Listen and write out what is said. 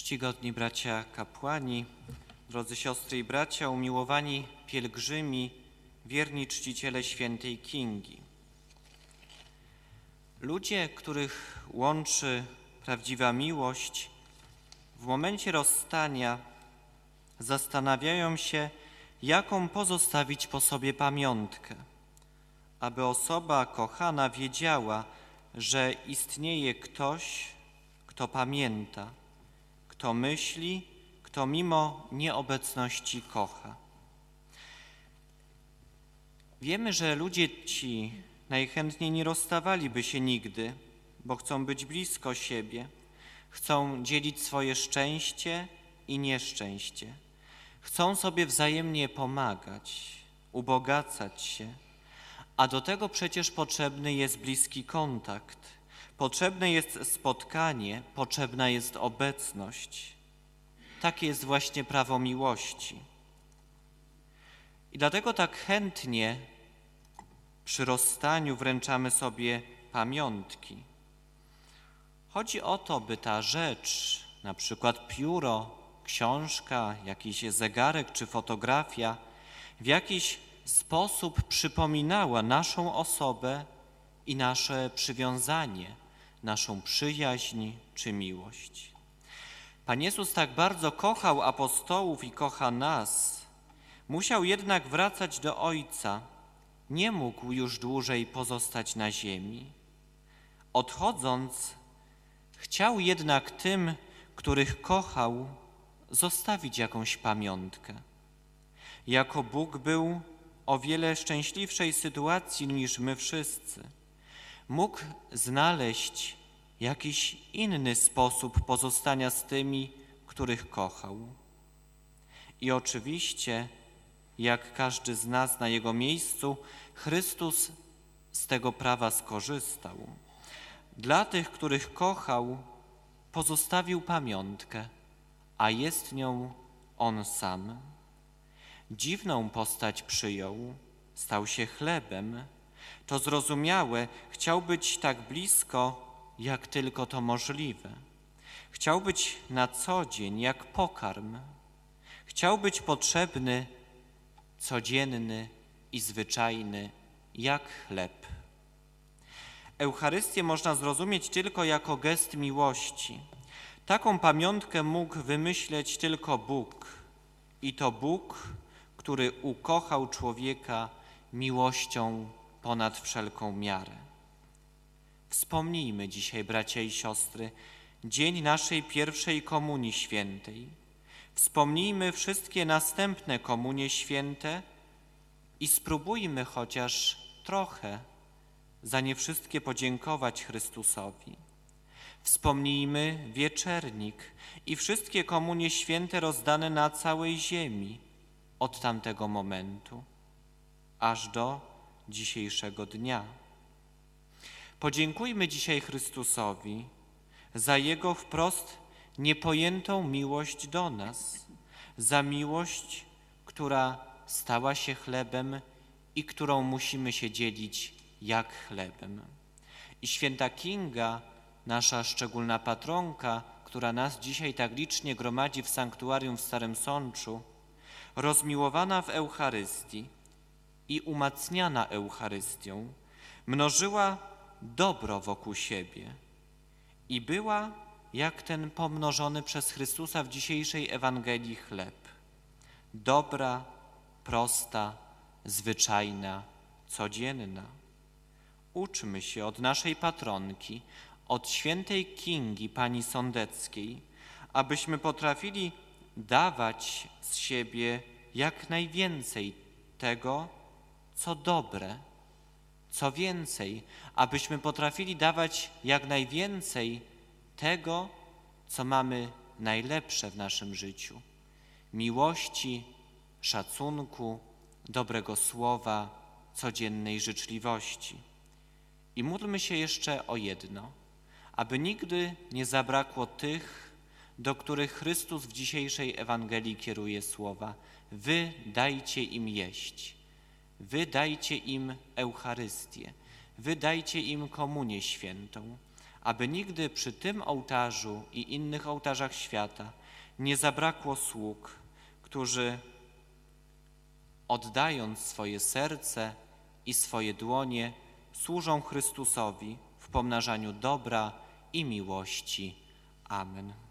Czcigodni bracia kapłani, drodzy siostry i bracia, umiłowani pielgrzymi, wierni czciciele świętej Kingi. Ludzie, których łączy prawdziwa miłość, w momencie rozstania zastanawiają się, jaką pozostawić po sobie pamiątkę, aby osoba kochana wiedziała, że istnieje ktoś, kto pamięta, kto myśli, kto mimo nieobecności kocha. Wiemy, że ludzie ci najchętniej nie rozstawaliby się nigdy, bo chcą być blisko siebie, chcą dzielić swoje szczęście i nieszczęście, chcą sobie wzajemnie pomagać, ubogacać się, a do tego przecież potrzebny jest bliski kontakt, potrzebne jest spotkanie, potrzebna jest obecność. Takie jest właśnie prawo miłości. I dlatego tak chętnie przy rozstaniu wręczamy sobie pamiątki. Chodzi o to, by ta rzecz, na przykład pióro, książka, jakiś zegarek czy fotografia, w jakiś sposób przypominała naszą osobę i nasze przywiązanie, naszą przyjaźń czy miłość. Pan Jezus tak bardzo kochał apostołów i kocha nas, musiał jednak wracać do Ojca, nie mógł już dłużej pozostać na ziemi. Odchodząc, chciał jednak tym, których kochał, zostawić jakąś pamiątkę. Jako Bóg był o wiele szczęśliwszej sytuacji niż my wszyscy. Mógł znaleźć jakiś inny sposób pozostania z tymi, których kochał. I oczywiście, jak każdy z nas na jego miejscu, Chrystus z tego prawa skorzystał. Dla tych, których kochał, pozostawił pamiątkę, a jest nią On sam. Dziwną postać przyjął, stał się chlebem. To zrozumiałe, chciał być tak blisko, jak tylko to możliwe. Chciał być na co dzień jak pokarm. Chciał być potrzebny, codzienny i zwyczajny jak chleb. Eucharystię można zrozumieć tylko jako gest miłości. Taką pamiątkę mógł wymyśleć tylko Bóg. I to Bóg, który ukochał człowieka miłością ponad wszelką miarę. Wspomnijmy dzisiaj, bracia i siostry, dzień naszej pierwszej Komunii Świętej. Wspomnijmy wszystkie następne Komunie Święte i spróbujmy chociaż trochę za nie wszystkie podziękować Chrystusowi. Wspomnijmy wieczernik i wszystkie Komunie Święte rozdane na całej ziemi od tamtego momentu aż do dzisiejszego dnia. Podziękujmy dzisiaj Chrystusowi za Jego wprost niepojętą miłość do nas, za miłość, która stała się chlebem i którą musimy się dzielić jak chlebem. I święta Kinga, nasza szczególna patronka, która nas dzisiaj tak licznie gromadzi w sanktuarium w Starym Sączu, rozmiłowana w Eucharystii i umacniana Eucharystią, mnożyła dobro wokół siebie i była jak ten pomnożony przez Chrystusa w dzisiejszej Ewangelii chleb. Dobra, prosta, zwyczajna, codzienna. Uczmy się od naszej patronki, od świętej Kingi Pani Sądeckiej, abyśmy potrafili dawać z siebie jak najwięcej tego, co dobre. Co więcej, abyśmy potrafili dawać jak najwięcej tego, co mamy najlepsze w naszym życiu miłości, szacunku, dobrego słowa, codziennej życzliwości. I módlmy się jeszcze o jedno, aby nigdy nie zabrakło tych, do których Chrystus w dzisiejszej Ewangelii kieruje słowa: Wy dajcie im jeść, wy dajcie im Eucharystię, wy dajcie im komunię świętą, aby nigdy przy tym ołtarzu i innych ołtarzach świata nie zabrakło sług, którzy oddając swoje serce i swoje dłonie, służą Chrystusowi w pomnażaniu dobra i miłości. Amen.